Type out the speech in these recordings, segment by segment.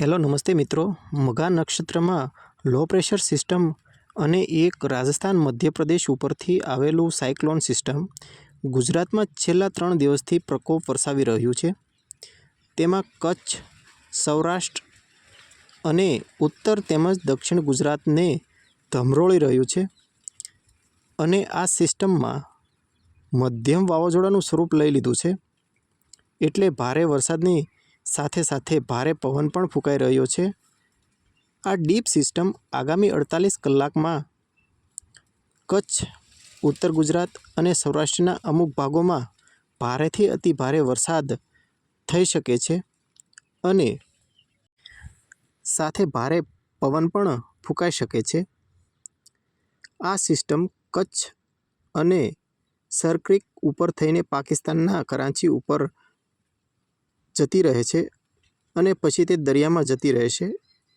Hello, નમસ્તે મિત્રો. મઘા નક્ષત્રમાં લો પ્રેશર સિસ્ટમ અને એક રાજસ્થાન મધ્યપ્રદેશ ઉપરથી આવેલું સાયક્લોન સિસ્ટમ ગુજરાતમાં છેલ્લા ત્રણ દિવસથી પ્રકોપ વરસાવી રહ્યું છે. તેમાં કચ્છ, સૌરાષ્ટ્ર અને ઉત્તર તેમજ દક્ષિણ ગુજરાતને ધમરોળી રહ્યું છે અને આ સિસ્ટમમાં મધ્યમ વાવાઝોડાનું સ્વરૂપ લઈ લીધું છે. એટલે ભારે વરસાદની સાથે સાથે ભારે પવન પણ ફૂંકાઈ રહ્યો છે. આ ડીપ સિસ્ટમ આગામી અડતાલીસ કલાકમાં કચ્છ, ઉત્તર ગુજરાત અને સૌરાષ્ટ્રના અમુક ભાગોમાં ભારેથી અતિ ભારે વરસાદ થઈ શકે છે અને સાથે ભારે પવન પણ ફૂંકાઈ શકે છે. આ સિસ્ટમ કચ્છ અને સરક્રિક ઉપર થઈને પાકિસ્તાનના કરાંચી ઉપર જતી રહે છે અને પછી તે દરિયામાં જતી રહે છે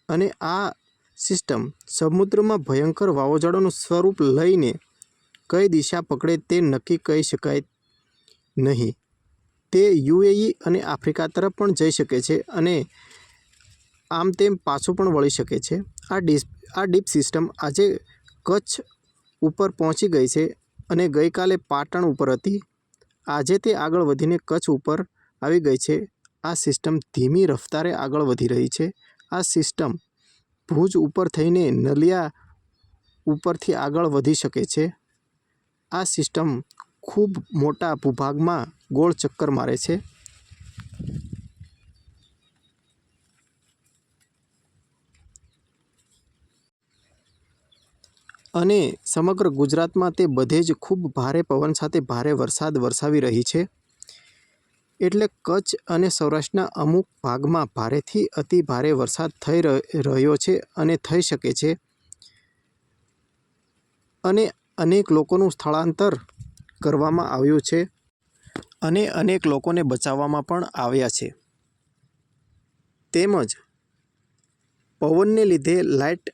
અને આ સિસ્ટમ સમુદ્રમાં ભયંકર વાવાઝોડાનું સ્વરૂપ લઈને કઈ દિશા પકડે તે નક્કી કહી શકાય નહીં. તે યુએઈ અને આફ્રિકા તરફ પણ જઈ શકે છે અને આમ તેમ પાછું પણ વળી શકે છે. આ ડીપ આ ડીપ સિસ્ટમ આજે કચ્છ ઉપર પહોંચી ગઈ છે અને ગઈકાલે પાટણ ઉપર હતી. આજે તે આગળ વધીને કચ્છ ઉપર આવી ગઈ છે. આ સિસ્ટમ ધીમી રફતારે આગળ વધી રહી છે. આ સિસ્ટમ ભુજ ઉપર થઈને નલિયા ઉપરથી આગળ વધી શકે છે. આ સિસ્ટમ ખૂબ મોટા ભૂભાગમાં ગોળ ચક્કર મારે છે. અને સમગ્ર ગુજરાતમાં તે બધે જ ખૂબ ભારે પવન સાથે ભારે વરસાદ વરસાવી રહી છે. એટલે કચ્છ અને સૌરાષ્ટ્રના અમુક ભાગમાં ભારેથી અતિ ભારે વરસાદ થઈ રહ્યો છે અને થઈ શકે છે. અને અનેક લોકોનું સ્થળાંતર કરવામાં આવ્યું છે અને અનેક લોકોને બચાવવામાં પણ આવ્યા છે. તેમજ પવનને લીધે લાઇટ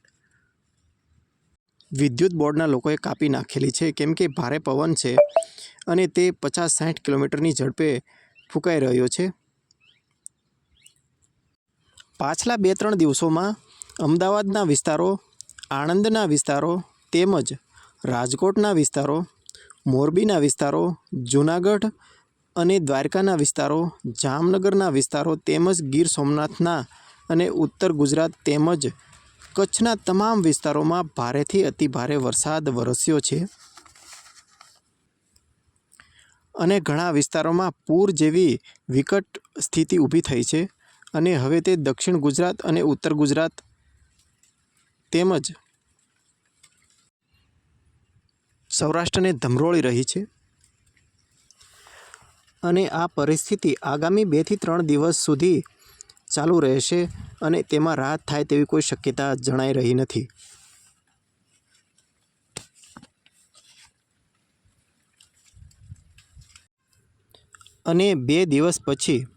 વિદ્યુત બોર્ડના લોકોએ કાપી નાખેલી છે, કેમ કે ભારે પવન છે અને તે પચાસ સાઠ કિલોમીટરની ઝડપે ફૂંકાઈ રહ્યો છે. પાછલા બે ત્રણ દિવસોમાં અમદાવાદના વિસ્તારો, આણંદના વિસ્તારો તેમજ રાજકોટના વિસ્તારો, મોરબીના વિસ્તારો, જૂનાગઢ અને દ્વારકાના વિસ્તારો, જામનગરના વિસ્તારો તેમજ ગીર સોમનાથના અને ઉત્તર ગુજરાત તેમજ કચ્છના તમામ વિસ્તારોમાં ભારેથી અતિ ભારે વરસાદ વરસ્યો છે. અને ઘણા વિસ્તારોમાં પૂર જેવી વિકટ સ્થિતિ ઊભી થઈ છે અને હવે તે દક્ષિણ ગુજરાત અને ઉત્તર ગુજરાત તેમજ સૌરાષ્ટ્રને ધમરોળી રહી છે. અને આ પરિસ્થિતિ આગામી બેથી ત્રણ દિવસ સુધી ચાલુ રહેશે અને તેમાં રાહત થાય તેવી કોઈ શક્યતા જણાઈ રહી નથી. અને બે દિવસ પછી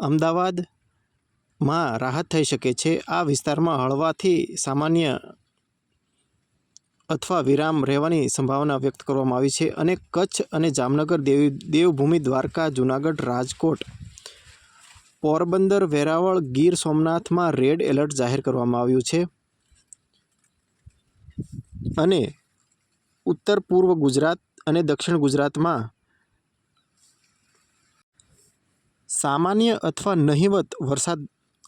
અમદાવાદમાં રાહત થઈ શકે છે. આ વિસ્તારમાં હળવાથી સામાન્ય અથવા વિરામ રહેવાની સંભાવના વ્યક્ત કરવામાં આવી છે અને કચ્છ અને જામનગર દેવી, દેવભૂમિ દ્વારકા, જૂનાગઢ, રાજકોટ, પોરબંદર, વેરાવળ, ગીર સોમનાથમાં રેડ એલર્ટ જાહેર કરવામાં આવ્યું છે. અને ઉત્તર પૂર્વ ગુજરાત અને દક્ષિણ ગુજરાતમાં સામાન્ય અથવા નહિવત વરસાદ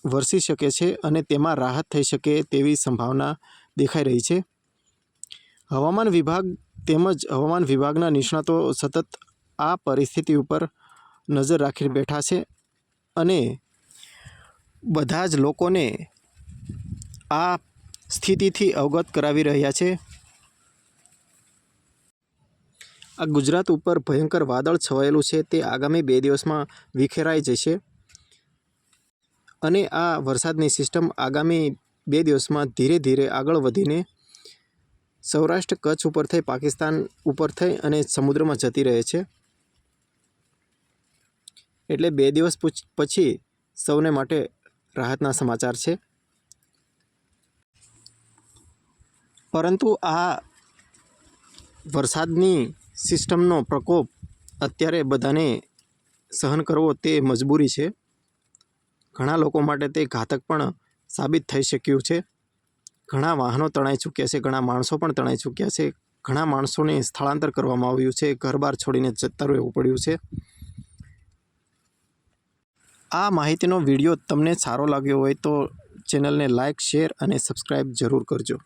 વરસી શકે છે અને તેમાં રાહત થઈ શકે તેવી સંભાવના દેખાઈ રહી છે. હવામાન વિભાગ તેમજ હવામાન વિભાગના નિષ્ણાતો સતત આ પરિસ્થિતિ ઉપર નજર રાખી બેઠા છે અને બધા જ લોકોને આ સ્થિતિથી અવગત કરાવી રહ્યા છે. આ ગુજરાત ઉપર ભયંકર વાદળ છવાયેલું છે, તે આગામી બે દિવસમાં વિખેરાઈ જશે. અને આ વરસાદની સિસ્ટમ આગામી બે દિવસમાં ધીરે ધીરે આગળ વધીને સૌરાષ્ટ્ર કચ્છ ઉપર થઈ, પાકિસ્તાન ઉપર થઈ અને સમુદ્રમાં જતી રહે છે. એટલે બે દિવસ પછી સૌને માટે રાહતના સમાચાર છે. પરંતુ આ વરસાદની સિસ્ટમનો પ્રકોપ અત્યારે બધાને સહન કરવો તે મજબૂરી છે. ઘણા લોકો માટે તે ઘાતક પણ સાબિત થઈ શક્યું છે. ઘણા વાહનો તણાઈ ચૂક્યા છે, ઘણા માણસો પણ તણાઈ ચૂક્યા છે. ઘણા માણસોને સ્થળાંતર કરવામાં આવ્યું છે, ઘરબાર છોડીને જતા રહેવું પડ્યું છે. આ માહિતીનો વીડિયો તમને સારો લાગ્યો હોય તો ચેનલને લાઇક શેર અને સબસ્ક્રાઈબ જરૂર કરજો.